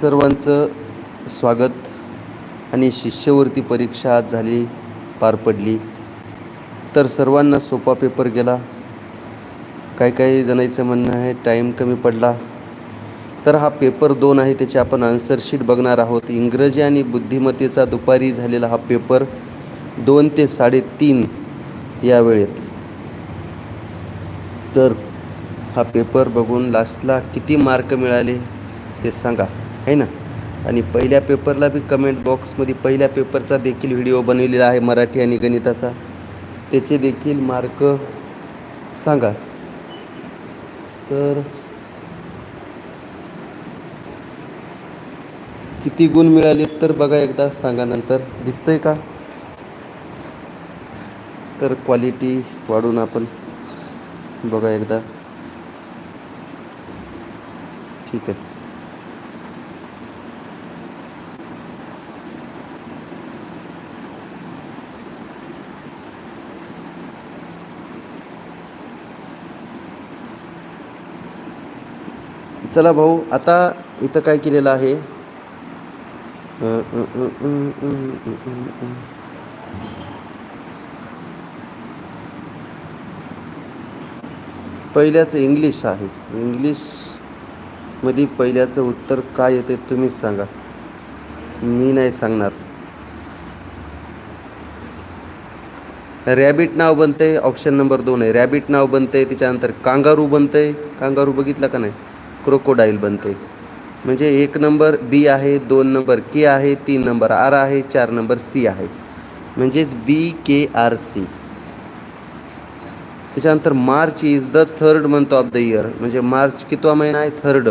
सर्वांचं स्वागत आणि शिष्यवृत्ती परीक्षा आज झाली पार पडली. तर सर्वांना सोपा पेपर गेला. काही काही जणांचं म्हणणं आहे टाईम कमी पडला. तर हा पेपर दोन आहे त्याची आपण आन्सरशीट बघणार आहोत. इंग्रजी आणि बुद्धिमत्तेचा दुपारी झालेला हा पेपर दोन ते साडेतीन या वेळेत. तर हा पेपर बघून लास्टला किती मार्क मिळाले ते सांगा. आहे ना? आणि पहिल्या पेपरला बी कमेंट बॉक्समध्ये पहिल्या पेपरचा देखील व्हिडिओ बनवलेला आहे मराठी आणि गणिताचा. त्याचे देखील मार्क सांगा. तर किती गुण मिळाले तर बघा एकदा सांगा नंतर दिसतंय का? तर क्वालिटी वाढून आपण बघा एकदा. ठीक आहे. चला भाऊ आता इथं काय केलेलं आहे? पहिल्याचं इंग्लिश आहे. इंग्लिशमध्ये पहिल्याचं उत्तर काय येते तुम्हीच सांगा. मी नाही सांगणार. रॅबिट नाव बनतंय ऑप्शन नंबर दोन आहे. रॅबिट नाव बनतंय त्याच्यानंतर कांगारू बनतंय. कांगारू बघितलं का नाही? क्रोकोडाईल बनते. म्हणजे एक नंबर बी आहे दोन नंबर के आहे तीन नंबर आर आहे चार नंबर सी आहे. म्हणजेच बी के आर सी त्याच्यानंतर March is the third month of the year म्हणजे मार्च कितवा महिना आहे? थर्ड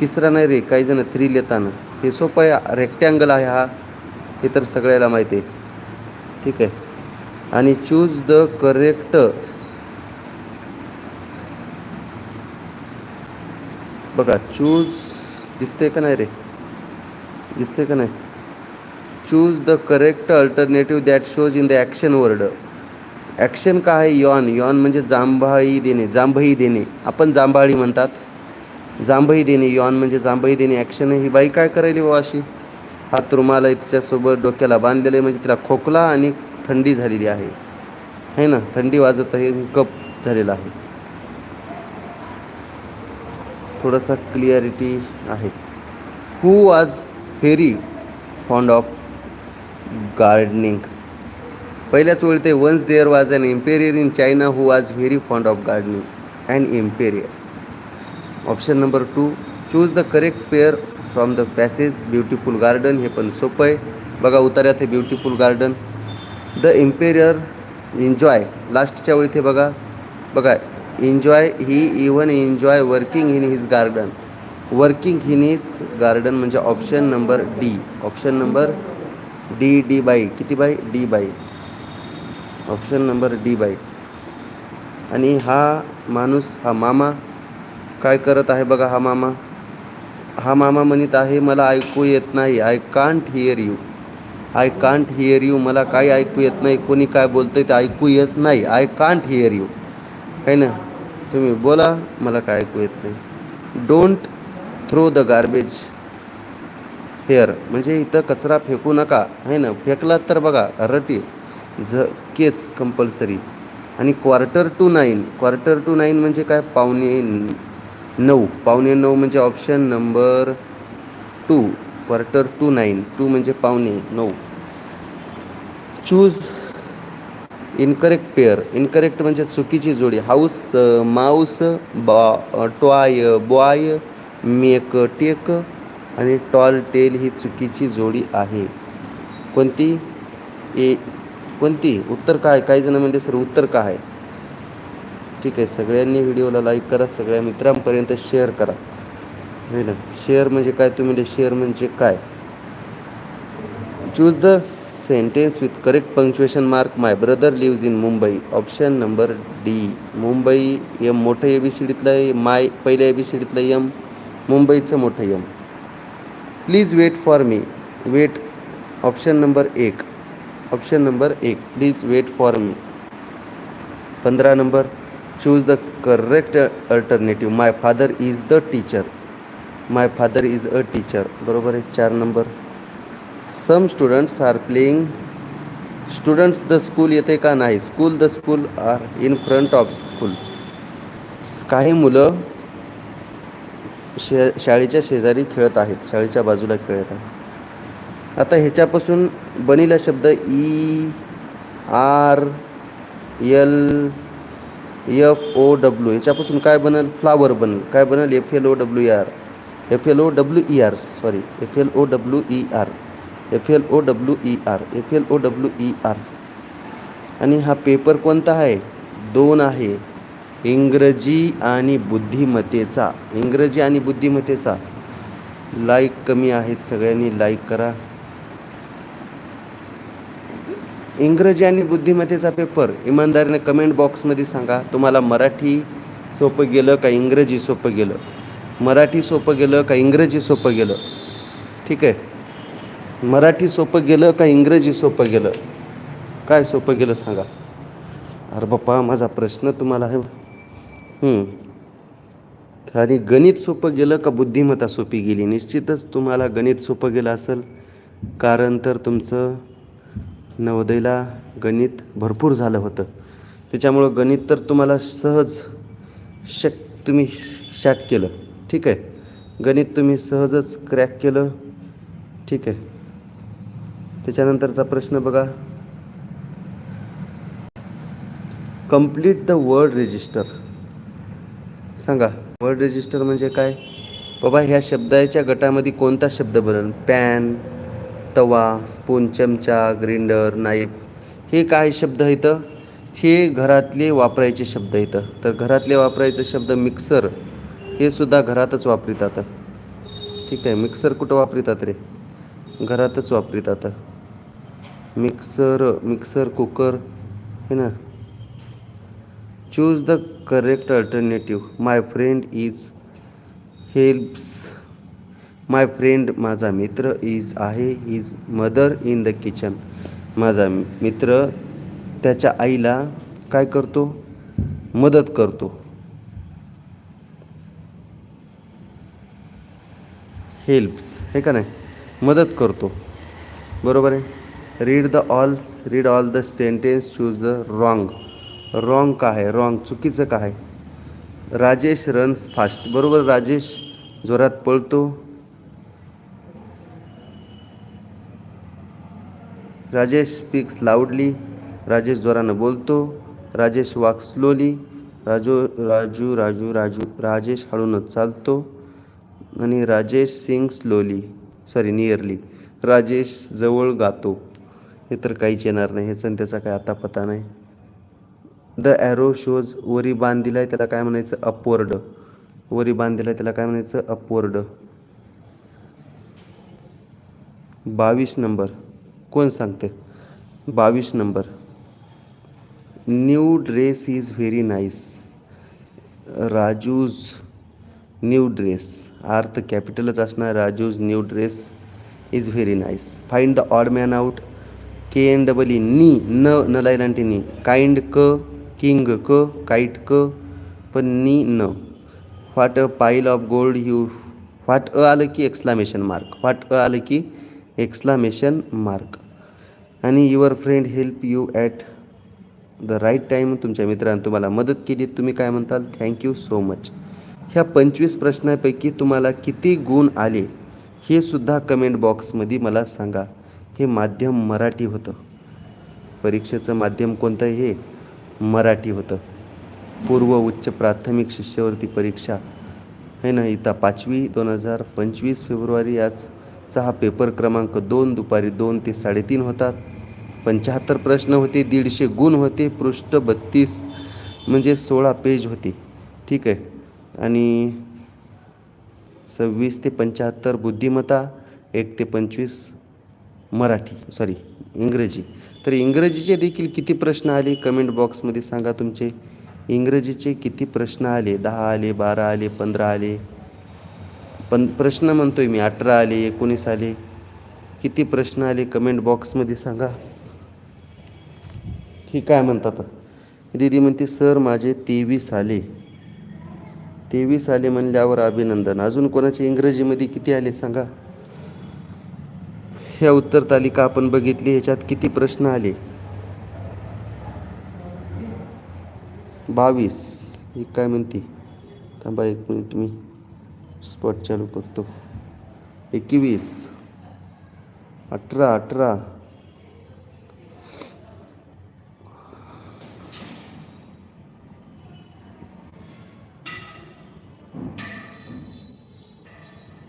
तिसरा नाही रे काही जण थ्री लिहिताना. हे सोपं आहे रेक्टँगल आहे हा. हे तर सगळ्याला माहिती आहे. ठीक आहे. आणि चूज द करेक्ट बघा चूज दिसते का नाही रे? दिसते का नाही? Choose the correct alternative that shows in the action word action काय आहे? यॉन यॉन म्हणजे जांभाळी देणे जांभई देणे. आपण जांभाळी म्हणतात. जांभई देणे यॉन म्हणजे जांभई देणे. ॲक्शन ही बाई काय करायली बाबा अशी? हात रुमाला तिच्यासोबत डोक्याला बांधलेलं आहे म्हणजे तिला खोकला आणि थंडी झालेली आहे. है ना? थंडी वाजत आहे कप झालेला आहे. थोडासा क्लिअरिटी आहे. Who was very fond of gardening पहिल्याच वेळी ते once there was an emperor in China who was very fond of gardening and emperor option number two choose the correct pair from the passage beautiful garden हे पण सोपं आहे. बघा उतार्यात आहे beautiful garden the emperor enjoy लास्टच्या वेळी ते बघा. बघा enjoy he even enjoy working in his garden working in his garden म्हणजे option number D option number D D by किती by D by option number D by. आणि हा माणूस हा मामा काय करत आहे बघा हा मामा? हा मामा म्हणत आहे मला ऐकू येत नाही. I can't hear you I can't hear you मला काही ऐकू येत नाही. कोणी काय बोलतंय ते ऐकू येत नाही. आय कांट हिअर यू है ना? तुम्ही बोला मला काय ऐकू येत नाही. Don't throw the garbage here म्हणजे इथं कचरा फेकू नका. आहे ना? फेकलात तर बघा रटी. झ केच कंपल्सरी आणि quarter to nine quarter to nine म्हणजे काय? पावणे नऊ. पावणे नऊ म्हणजे option number two quarter to nine two म्हणजे पावणे नऊ. चूज इनकरेक्ट पेअर इनकरेक्ट म्हणजे चुकीची जोडी. हाऊस माऊस बॉ टॉय बॉय मेक टेक आणि टॉल टेल ही चुकीची जोडी आहे. कोणती? ए कोणती? उत्तर काय? काही जण म्हणजे सर उत्तर काय आहे? ठीक आहे सगळ्यांनी व्हिडिओला लाईक करा सगळ्या मित्रांपर्यंत शेअर करा. ना? शेअर म्हणजे काय? तुम्ही शेअर म्हणजे काय? Choose the sentence with correct punctuation mark my brother lives in Mumbai option number D Mumbai M मोठं ए बी सी डीतलं आहे माय पहिल्या ए बी सी डीतलं यम मुंबईचं मोठं M please wait for me wait option number एक. Option number एक. Please wait for me पंधरा number. Choose the correct alternative my father is the teacher my father is a teacher बरोबर आहे? चार number. Some students are playing students the school येते का नाही? School the school are in front of school काही मुलं शे शाळेच्या शेजारी खेळत आहेत. शाळेच्या बाजूला खेळत आहेत. आता ह्याच्यापासून बनीला शब्द E R L F O W ह्याच्यापासून काय बनल? फ्लावर बनल. काय बनल? F L O W R F L O W E R sorry F L O W E R F L O W E R F L O W E R आणि हा paper कोणता आहे? दोन आहे. इंग्रजी आणि बुद्धिमत्तेचा. इंग्रजी आणि बुद्धिमत्तेचा. लाईक कमी आहेत सगळ्यांनी लाईक करा. इंग्रजी आणि बुद्धिमत्तेचा पेपर इमानदारीने कमेंट बॉक्समध्ये सांगा. तुम्हाला मराठी सोपं गेलं का इंग्रजी सोपं गेलं? मराठी सोपं गेलं का इंग्रजी सोपं गेलं? ठीक आहे. मराठी सोपं गेलं का इंग्रजी सोपं गेलं? काय सोपं गेलं सांगा. अरे बाप्पा माझा प्रश्न तुम्हाला आहे. आणि गणित सोपं गेलं का बुद्धिमत्ता सोपी गेली? निश्चितच तुम्हाला गणित सोपं गेलं असेल. कारण तर तुमचं नवोदयला गणित भरपूर झालं होतं. त्याच्यामुळं गणित तर तुम्हाला सहज शक तुम्ही शॅट केलं. ठीक आहे. गणित तुम्ही सहजच क्रॅक केलं. ठीक आहे. त्याच्यानंतरचा प्रश्न बघा. कंप्लीट द वर्ड रजिस्टर सांगा वर्ड रजिस्टर म्हणजे काय? बाबा ह्या शब्दाच्या गटामध्ये कोणता शब्द बनल पॅन तवा स्पून चमचा ग्रिंडर नाईफ हे काय शब्द इथं हे घरातले वापरायचे शब्द इथं तर घरातले वापरायचे शब्द मिक्सर हे सुद्धा घरातच वापरितात. ठीक आहे मिक्सर कुठं वापरितात रे? घरातच वापरितात. मिक्सर मिक्सर कुकर है ना? Choose the correct alternative my friend is helps my friend माझा मित्र इज आहे. Is mother in the kitchen माझा मित्र त्याच्या आईला काय करतो? मदत करतो. हेल्प्स हे का नाही? मदत करतो. बरोबर आहे? Read the all read all the sentence choose the wrong wrong का आहे रॉंग चुकीचं का आहे राजेश रन्स फास्ट बरोबर राजेश? जोरात पळतो राजेश स्पीक्स लाऊडली राजेश जोरानं बोलतो. राजेश वाक स्लोली राजू राजू राजू राजू राजेश हळूनच चालतो. आणि Rajesh sing slowly sorry nearly Rajesh जवळ गातो. हे तर काहीच येणार नाही. ह्याचा आणि त्याचा काय आता पता नाही. द ॲरो शोज वरी बांध आहे त्याला काय म्हणायचं? अपवर्ड वरी बांध आहे त्याला काय म्हणायचं? अपवर्ड बावीस नंबर. कोण सांगते बावीस number. New dress is very nice Raju's new dress अर्थ कॅपिटलच असणार. Raju's new dress is very nice find the odd man out K N double E knee न न लाईलांटी नी काइंड क किंग क काईट क पण नी न. What a pile of gold you what a आलं की एक्सलामेशन मार्क व्हॉट अ आलं की एक्सलामेशन मार्क आणि your friend help you at the right time तुमच्या मित्रांनी तुम्हाला मदत केली तुम्ही काय म्हणताल? थँक्यू सो मच ह्या पंचवीस प्रश्नापैकी तुम्हाला किती गुण आले हे सुद्धा कमेंट बॉक्समध्ये मला सांगा. हे माध्यम मराठी होतं. परीक्षेचं माध्यम कोणतं हे मराठी होतं. पूर्व उच्च प्राथमिक शिष्यवृत्ती परीक्षा आहे ना इथं पाचवी दोन हजार पंचवीस फेब्रुवारी आजचा हा पेपर क्रमांक दोन दुपारी दोन ते साडेतीन होतात पंच्याहत्तर प्रश्न होते दीडशे गुण होते पृष्ठ बत्तीस म्हणजे सोळा पेज होते. ठीक आहे. आणि सव्वीस ते पंच्याहत्तर बुद्धिमत्ता एक ते पंचवीस मराठी सॉरी इंग्रजी. तर इंग्रजीचे देखील किती प्रश्न आले? कमेंट बॉक्समध्ये सांगा तुमचे. इंग्रजीचे किती प्रश्न आले? दहा आले बारा आले पंधरा आले? पण प्रश्न म्हणतोय मी अठरा आले एकोणीस आले. किती प्रश्न आले? कमेंट बॉक्समध्ये सांगा. ही काय म्हणतात? दीदी म्हणते सर माझे तेवीस आले. तेवीस आले म्हणल्यावर अभिनंदन. अजून कोणाचे इंग्रजीमध्ये किती आले? सांगा. ह्या उत्तर तालिका आपण बघितली ह्याच्यात किती प्रश्न आले? बावीस. ही काय म्हणते? थांबा एक मिनिट मी स्पॉट चालू करतो. एकवीस. अठरा अठरा.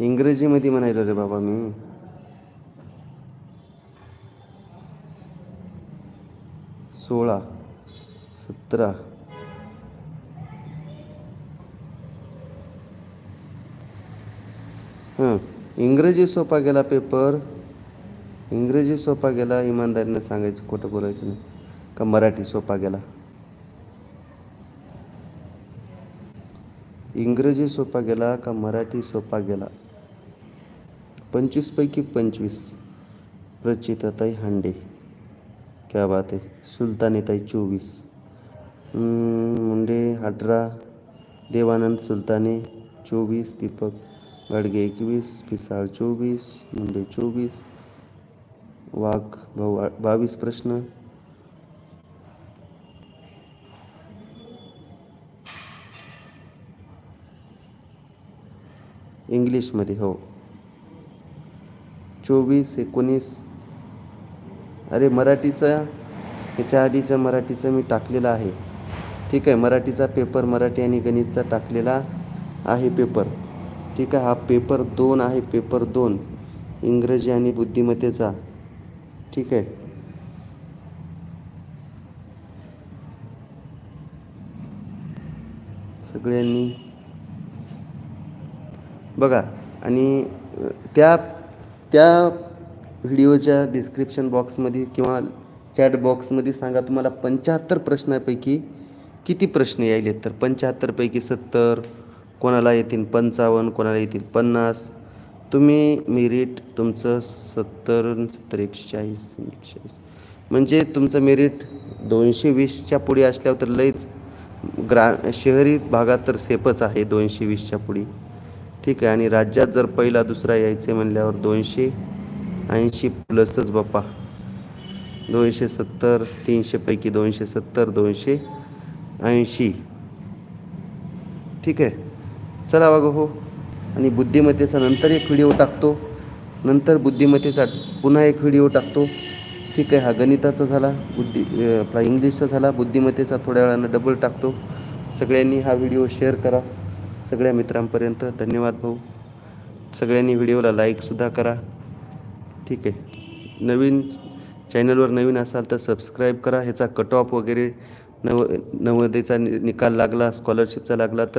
इंग्रजीमध्ये म्हणायलो रे बाबा मी. सोळा सतरा हां इंग्रजी सोपा गेला पेपर. इंग्रजी सोपा गेला इमानदारीनं सांगायचं खोटं बोलायचं नाही. का मराठी सोपा गेला? इंग्रजी सोपा गेला का मराठी सोपा गेला? पंचवीसपैकी पंचवीस. प्रचिताताई हांडे. क्या बात आहे सुलतानीताई चोवीस हम्म, मुंडे अठरा देवानंद सुलताने चोवीस दीपक गाडगे एकवीस पिसाळ चोवीस मुंडे वाघ भाऊ बावीस प्रश्न। इंग्लिशमध्ये हो। चोवीस एकोणीस अरे मराठीचा ह्याच्या आधीचं मराठीचं मी टाकलेलं आहे. ठीक आहे मराठीचा पेपर मराठी आणि गणितचा टाकलेला आहे पेपर. ठीक आहे हा पेपर दोन आहे पेपर दोन. इंग्रजी आणि बुद्धिमत्तेचा. ठीक आहे. सगळ्यांनी बघा आणि त्या त्या व्हिडिओच्या डिस्क्रिप्शन बॉक्समध्ये किंवा चॅट बॉक्समध्ये सांगा. तुम्हाला पंच्याहत्तर प्रश्नापैकी किती प्रश्न यायले तर पंच्याहत्तरपैकी सत्तर कोणाला येतील पंचावन्न कोणाला येतील पन्नास. तुम्ही मेरिट तुमचं सत्तर सत्तर एकशे चाळीस एकशे चाळीस म्हणजे तुमचं मेरिट दोनशे वीसच्या पुढे असल्यावर तर लईच ग्रा शहरी भागात तर सेफच आहे दोनशे वीसच्या पुढे. ठीक आहे. आणि राज्यात जर पहिला दुसरा यायचे म्हणल्यावर दोनशे ऐंशी प्लसच बाप्पा. दोनशे सत्तर तीनशेपैकी दोनशे सत्तर दोनशे ऐंशी. ठीक आहे. चला बघा हो. आणि बुद्धिमत्तेचा नंतर एक व्हिडिओ टाकतो. नंतर बुद्धिमत्तेचा पुन्हा एक व्हिडिओ टाकतो. ठीक आहे हा गणिताचा झाला बुद्धी आपला इंग्लिशचा झाला बुद्धिमत्तेचा थोड्या वेळानं डबल टाकतो. सगळ्यांनी हा व्हिडिओ शेअर करा. सगळ्या मित्रांपर्यंत धन्यवाद भाऊ. सगळ्यांनी व्हिडिओला लाईकसुद्धा करा. ठीक आहे. नवीन चॅनलवर नवीन असाल तर सबस्क्राईब करा. ह्याचा कट ऑफ वगैरे नव नवोदयचा निकाल लागला स्कॉलरशिपचा लागला तर